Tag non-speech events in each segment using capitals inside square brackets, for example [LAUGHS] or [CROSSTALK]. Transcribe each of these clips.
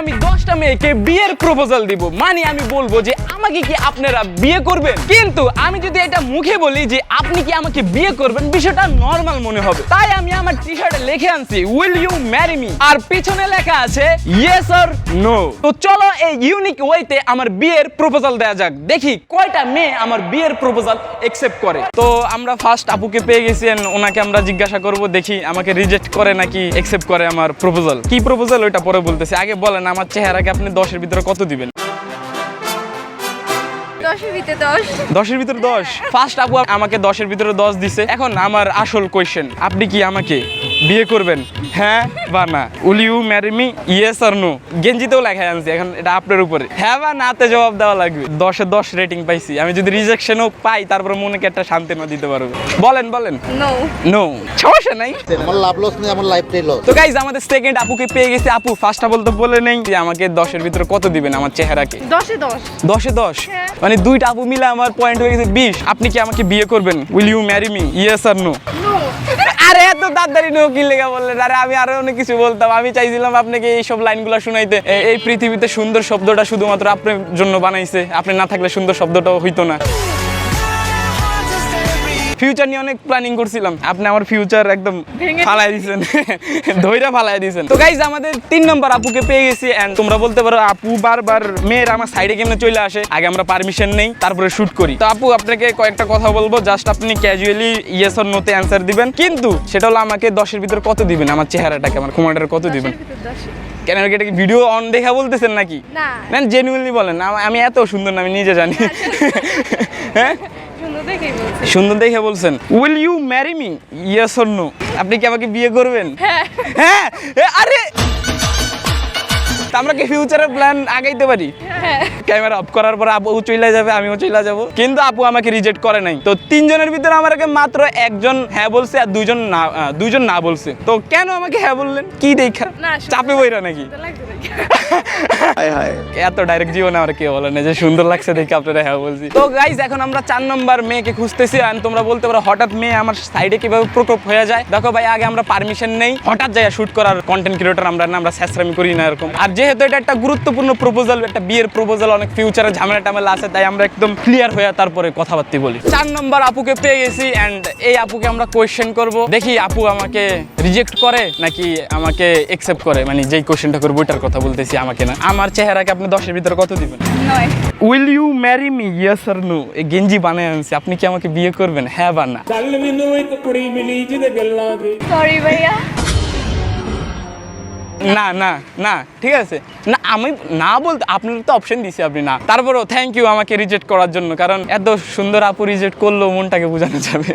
আমি দশটা মেয়েকে বিয়ের প্রপোজাল দিব। মানে আমি বলব যে, আমাকে কি আপনারা বিয়ে করবেন? কিন্তু আমি যদি এটা মুখে বলি যে, আপনি কি আমাকে বিয়ে করবেন? বিষয়টা নর্মাল মনে হবে। তাই আমি আমার টি শার্টে লিখে আনছি উইল ইউ ম্যারি মি আর পিছনে লেখা আছে ইয়েস অর নো তো চলো এই ইউনিক ওয়েতে আমার বিয়ের প্রপোজাল দেওয়া যাক। দেখি কয়টা মেয়ে আমার বিয়ের প্রপোজাল একসেপ্ট করে। তো আমরা ফার্স্ট আপুকে পেয়ে গেছি ওনাকে আমরা জিজ্ঞাসা করব, দেখি আমাকে রিজেক্ট করে নাকি একসেপ্ট করে আমার প্রপোজাল কি প্রপোজাল ওইটা পরে বলতেছি। আগে বলেন আমার চেহারাকে আপনি দশের ভিতরে কত দিবেন? দশের ভিতরে দশ। দশের ভিতরে দশ? ফার্স্ট আপু আমাকে দশের ভিতরে দশ দিছে। এখন আমার আসল কোয়েশ্চেন আপনি কি আমাকে বিয়ে করবেন? হ্যাঁ বা না? Will you marry me yes or no গেঞ্জিতেও লেখা আনছি এখন এটা আপনার উপরে। হ্যাঁ বা নাতে জবাব দেওয়া লাগবে। দশে দশ রেটিং পাইছি। আমি যদি রিজেকশনও পাই তারপরে মনেকে একটা শান্তি না দিতে পারব। বলেন বলেন। নো নো সমস্যা নাই। আমার লাভ লস নেই আমার লাইফটাই লস তো গাইজ আমাদের সেকেন্ড আপুকে পেয়ে গেছি। আপু ফার্স্ট অল বলে নেই যে আমাকে দশের ভিতরে কত দিবেন আমার চেহারাকে? দশে দশ। দশে দশ? হ্যাঁ। মানে দুইটা আপু মিলে আমার পয়েন্ট হয়ে গেছে বিশ। আপনি কি আমাকে বিয়ে করবেন? Will you marry me yes or no আরে এত তাড়াতাড়ি নো কি লেগে বললেন? আরে আমি আরও অনেক কিছু বলতাম। আমি চাইছিলাম আপনাকে এই সব লাইনগুলো শুনাইতে। এই পৃথিবীতে সুন্দর শব্দটা শুধুমাত্র আপনার জন্য বানাইছে। আপনি না থাকলে সুন্দর শব্দটাও হইতো না। ফিউচার নিয়ে অনেক প্ল্যানিং করছিলাম। আপনি আমার ফিউচার একদম ফালাই দিয়েছেন [LAUGHS] ধৈরা ফালাই দিয়েছেন তো গাইজ আমাদের তিন নম্বর আপুকে পেয়ে গেছি এন্ড তোমরা বলতে পারো আপু বারবার মেয়ের আমার সাইডে কেমনে চলে আসে? আগে আমরা পারমিশন নেই তারপরে শুট করি। তো আপু আপনাকে কয়েকটা কথা বলব জাস্ট আপনি ক্যাজুয়ালি ইয়েস অর নোতে অ্যান্সার দিবেন। কিন্তু সেটা হলো আমাকে দশের ভিতরে কত দিবেন? আমার চেহারাটাকে আমার ক্ষমাটার কত দিবেন? কেন এটা কি ভিডিও অন দেখা বলতেছেন নাকি? না। জেনুইনলি বলেন। আমি এত সুন্দর না আমি নিজে জানি। [LAUGHS] হ্যাঁ? দেখেই বলছি সুন্দর দেখে বলছেন। Will you marry me yes or no আপনি কি আমাকে বিয়ে করবেন? হ্যাঁ। হ্যাঁ? আরে! আমরা কি ফিউচারের প্ল্যান আগাইতে পারি? ক্যামেরা অফ করার পর আপু চলে যাবে আমিও চলে যাব। কিন্তু আপু আমাকে রিজেক্ট করে নাই। তো তিনজনের ভিতরে আমাকে মাত্র একজন হ্যাঁ বলছে আর দুইজন না দুইজন না বলছে। তো কেন আমাকে হ্যাঁ বললেন? কি দেখা? চাপে বইরা নাকি। এত ডাইরেক্ট জীবনে আমার কেউ বলে না যে সুন্দর লাগছে দেখে আপনারা হ্যাঁ বলছি। তো গাইজ এখন আমরা চার নম্বর মেয়েকে খুঁজতেছি আর তোমরা বলতে পারো হঠাৎ মেয়ে আমার সাইডে কীভাবে প্রকোপ হয়ে যায়। দেখো ভাই আগে আমরা পারমিশন নেই। হঠাৎ যাই শুট করার কন্টেন্ট ক্রিয়েটর আমরা না আমরা স্যাসরামি করি না এরকম। আর যেহেতু এটা একটা গুরুত্বপূর্ণ প্রপোজাল একটা বিয়ের প্রপোজাল অনেক ফিউচারে ঝামেলা টামেলা আছে তাই আমরা একদম ক্লিয়ার হয়ে তারপরে কথাবার্তা বলি। চার নম্বর আপুকে পেয়ে গেছি অ্যান্ড এই আপুকে আমরা কোয়েশ্চেন করব। দেখি আপু আমাকে রিজেক্ট করে নাকি আমাকে একসেপ্ট করে? মানে যেই কোয়েশ্চেনটা করব ওইটার কথা বলতেছি আমাকে না। আমার চেহারাকে আপনি দশের ভিতরে কত দিবেন? Will you marry me yes or no এই গেঞ্জি বানায় আনছি। আপনি কি আমাকে বিয়ে করবেন? হ্যাঁ বা না? সরি ভাইয়া। না না না ঠিক আছে। না আমি না বলতে আপনার তো অপশন দিছি আপনি না। তারপরেও থ্যাংক ইউ আমাকে রিজেক্ট করার জন্য কারণ এত সুন্দর আপু রিজেক্ট করল মনটাকে বোঝানো যাবে।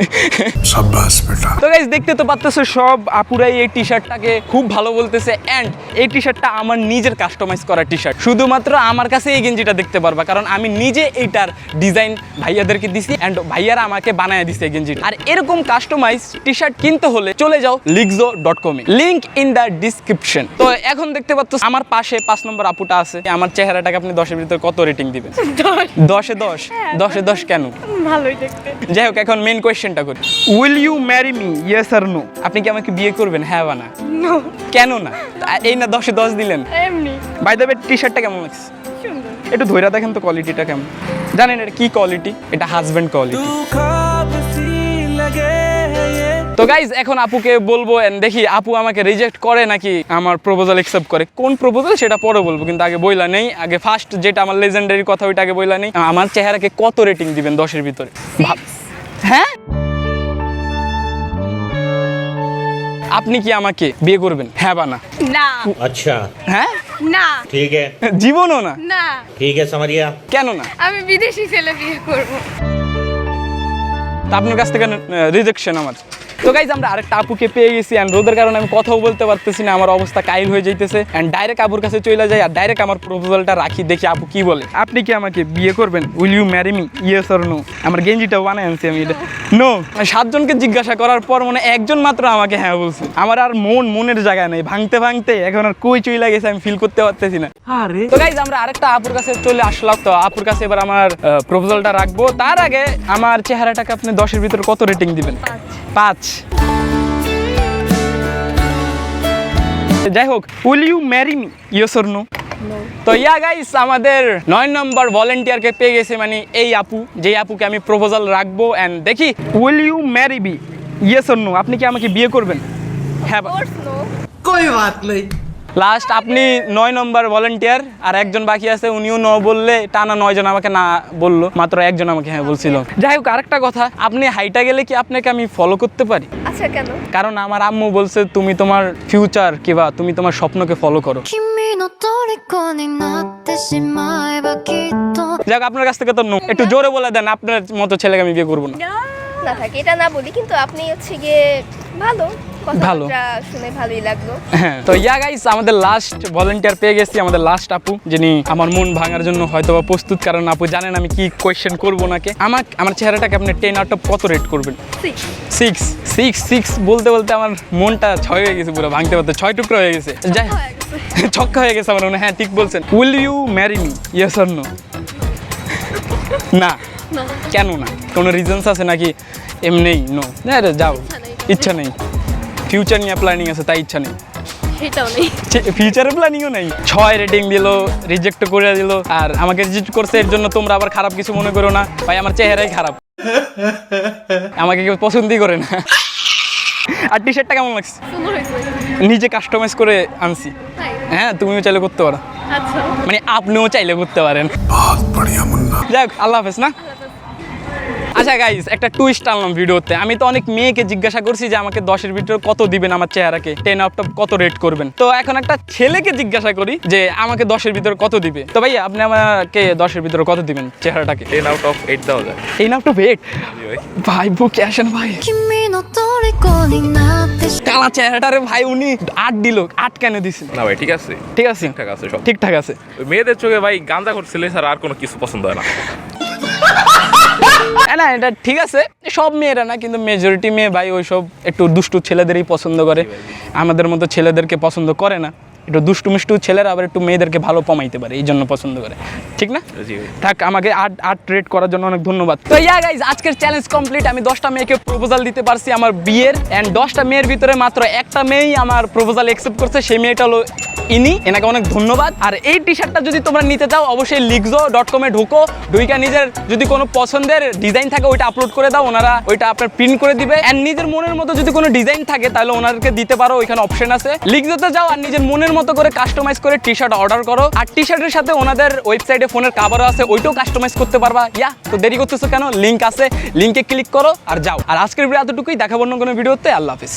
তো গাইজ দেখতে তো পারতেছে সব আপুরাই এই টি শার্টটাকে খুব ভালো বলতেছে অ্যান্ড এই টি শার্টটা আমার নিজের কাস্টমাইজ করা টি শার্ট শুধুমাত্র আমার কাছে এই গেঞ্জিটা দেখতে পারবা কারণ আমি নিজে এইটার ডিজাইন ভাইয়াদেরকে দিছি অ্যান্ড ভাইয়ারা আমাকে বানায় দিছে এই গেঞ্জিটা। আর এরকম কাস্টমাইজ টি শার্ট কিনতে হলে চলে যাও লিগজো ডট কমে লিঙ্ক ইন দ্য ডিসক্রিপশন তো এখন দেখতে পাচ্ছ আমার পাশে পাঁচ নম্বর আপুটা আছে। আমার চেহারাটাকে আপনি দশের ভিতরে কত রেটিং দিবেন? [LAUGHS] দশে। দশ দশে? দশ কেন? ভালোই দেখতে। যাই হোক এখন মেন কোয়েশ্চেনটা করি। Will you marry me yes or no আপনি কি আমাকে বিয়ে করবেন? হ্যাঁ বা না? কেন না? এই না দশে দশ দিলেন। এমনি। বাই দ্য টি শার্টটা কেমন লাগছে? সুন্দর। একটু ধৈর্য দেখেন তো কোয়ালিটিটা কেমন। জানেন এটা কি কোয়ালিটি এটা হাজব্যান্ড কোয়ালিটি তো গাইজ এখন আপুকে বলব দেখি আপু আমাকে রিজেক্ট করে নাকি আমার প্রপোজাল অ্যাকসেপ্ট করে। কোন প্রপোজাল সেটা পরে বলব কিন্তু আগে বইলা নেই। আগে ফার্স্ট যেটা আমার লেজেন্ডারি কথা ওইটা আগে বইলা নেই। আমার চেহারাকে কত রেটিং দিবেন দশের ভিতরে? ভাব- হ্যাঁ? আপনি কি আমাকে বিয়ে করবেন? হ্যাঁ বা না? না। আচ্ছা। হ্যাঁ? না। ঠিক আছে। জীবনও না? না। ঠিক আছে সামারিয়া কেন না? আমি বিদেশি ছেলে বিয়ে করব। তা আপনার কাছ থেকে রিজেকশন আমার। তো গাইজ আমরা আরেকটা আপুকে পেয়ে গেছি অ্যান্ড রোদের কারণে আমি কথাও বলতে পারতেছি না আমার অবস্থা কাইল হয়ে যাইতেছে অ্যান্ড ডাইরেক্ট আপুর কাছে চলে যাই আর ডাইরেক্ট আমার প্রপোজালটা রাখি দেখি আপু কি বলে। আপনি কি আমাকে বিয়ে করবেন? Will you marry me yes or no আমার গেঞ্জিটাও বানাই আনছি আমি এটা। নো সাতজনকে জিজ্ঞাসা করার পর মানে একজন মাত্র আমাকে হ্যাঁ বলছে। আমার আর মন মনের জায়গা নেই ভাঙতে ভাঙতে এখন আর কই চইলা গেছে আমি ফিল করতে পারতেছি না। আরে। তো গাইজ আমরা আরেকটা আপুর কাছে চলে আসলাম। তো আপুর কাছে এবার আমার প্রপোজালটা রাখব। তার আগে আমার চেহারাটাকে আপনি দশের ভিতরে কত রেটিং দিবেন? পাঁচ। যাই হোক will you marry me yes or no তো ইয়া গাইস আমাদের নয় নম্বর ভলেন্টিয়ারকে পেয়ে গেছে মানে এই আপু যে আপুকে আমি প্রপোজাল রাখব অ্যান্ড দেখি will you marry me yes or no আপনি কি আমাকে বিয়ে করবেন? হ্যাঁ কোর্স নো লাস্ট আপনি নয় নম্বর ভলেন্টিয়ার আর একজন বাকি আছে উনিও ন বললে টানা নয়জন আমাকে না বলল মাত্র একজন আমাকে হ্যাঁ বলছিল। যাই হোক আরেকটা কথা আপনি হাইটা গেলে কি আপনাকে আমি ফলো করতে পারি? আচ্ছা কেন? কারণ আমার আম্মু বলছে তুমি তোমার ফিউচার কিবা তুমি তোমার স্বপ্নকে ফলো করো। যাক আপনার কাছ থেকে তো একটু জোরে বলে দেন আপনার মতো ছেলেকে আমি বিয়ে করব না না থাকে এটা না বলি কিন্তু আপনি হচ্ছে গিয়ে ভালো। ভালো। শুনে ভালোই লাগল। হ্যাঁ তো ইয়া গাইস আমাদের লাস্ট ভলেন্টিয়ার পেয়ে গেছি আমাদের লাস্ট আপু যিনি আমার মন ভাঙার জন্য হয়তো প্রস্তুত। কারণ আপু জানেন আমি কি কোয়েশ্চেন করব নাকি আমার আমার চেহারাটাকে আপনি টেন আউট অফ কত রেট করবেন? সিক্স সিক্স সিক্স বলতে বলতে আমার মনটা ছয় হয়ে গেছে পুরো ভাঙতে ভাঙতে ছয় টুকরো হয়ে গেছে। যাই [LAUGHS] ছক্কা হয়ে গেছে আমার মনে হ্যাঁ ঠিক বলছেন। Will you marry me yes or no. না। কেন না? কোনো রিজনস আছে নাকি? এমনিই নো না যাও। ইচ্ছা নেই। ফিউচার নিয়ে প্ল্যানিং আছে তাই ইচ্ছা নেই। সেটাও নেই। প্ল্যানিংও নেই। ছয় রেটিং দিল রিজেক্ট করে দিল আর আমাকে রিজেক্ট করছে এর জন্য তোমরা আবার খারাপ কিছু মনে করো না। ভাই আমার চেহারাই খারাপ। আমাকে কেউ পছন্দই করে না। আর টি শার্টটা কেমন লাগছে? নিজে কাস্টমাইজ করে আনছি। হ্যাঁ তুমিও চাইলে করতে পারো। আচ্ছা। মানে আপনিও চাইলে করতে পারেন। যাই হোক আল্লাহ হাফেজ না? আচ্ছা গাইজ একটা টুইস্ট আনলাম ভিডিওতে। আমি তো অনেক মেয়েকে জিজ্ঞাসা করছি যে আমাকে দশের ভিডিও কত দিবেন আমার চেহারাকে টেন আউট অফ কত রেট করবেন? তো এখন একটা ছেলেকে জিজ্ঞাসা করি যে আমাকে দশের ভিতরে কত দিবে? তো ভাই আপনি আমাকে দশের ভিতরে কত দিবেন চেহারাটাকে? Ten out of eight thousand ten out of eight ভাই। বুক আসেন ভাই। ভাই ঠিক আছে। ঠিক আছে? ঠিকঠাক আছে মেয়েদের চোখে ভাই গান্দা করছিলে আর কোনো কিছু পছন্দ হয় না। না, এটা ঠিক আছে। সব মেয়েরা না, কিন্তু মেজরিটি মেয়ে ভাই ওইসব একটু দুষ্টু ছেলেদেরই পছন্দ করে। আমাদের মতো ছেলেদেরকে পছন্দ করে না। একটু দুষ্টু মিষ্টু ছেলেরা আবার একটু মেয়েদেরকে ভালো কমাইতে পারে এই জন্য পছন্দ করে। ঠিক না? থাক আমাকে আট আট রেট করার জন্য অনেক ধন্যবাদ। তো ইয়া গাইজ আজকের চ্যালেঞ্জ কমপ্লিট আমি দশটা মেয়েকে প্রপোজাল দিতে পারছি আমার বিয়ের অ্যান্ড দশটা মেয়ের ভিতরে মাত্র একটা মেয়েই আমার প্রপোজাল অ্যাকসেপ্ট করছে। সেই মেয়েটা হলো ইনি এনাকে অনেক ধন্যবাদ। আর এই টি শার্টটা যদি তোমরা নিতে চাও অবশ্যই লিগজো ডট কমে ঢুকো। ঢুইকা নিজের যদি কোনো পছন্দের ডিজাইন থাকে ওইটা আপলোড করে দাও। ওনারা ওইটা আপনার প্রিন্ট করে দিবে। অ্যান্ড নিজের মনের মতো যদি কোনো ডিজাইন থাকে তাহলে ওনাদেরকে দিতে পারো। ওইখানে অপশন আছে। লিগজোতে যাও আর নিজের মনের মতো করে কাস্টমাইজ করে টি শার্ট অর্ডার করো। আর টি শার্টের সাথে ওনাদের ওয়েবসাইটে ফোনের কাভারও আছে, ওইটাও কাস্টমাইজ করতে পারবা। ইয়া, তো দেরি করতেছো কেন? লিঙ্ক আছে লিঙ্কে ক্লিক করো আর যাও। আর আজকের ভিডিও এতটুকুই দেখাবো অন্য কোনো ভিডিওতে আল্লাহ হাফিজ।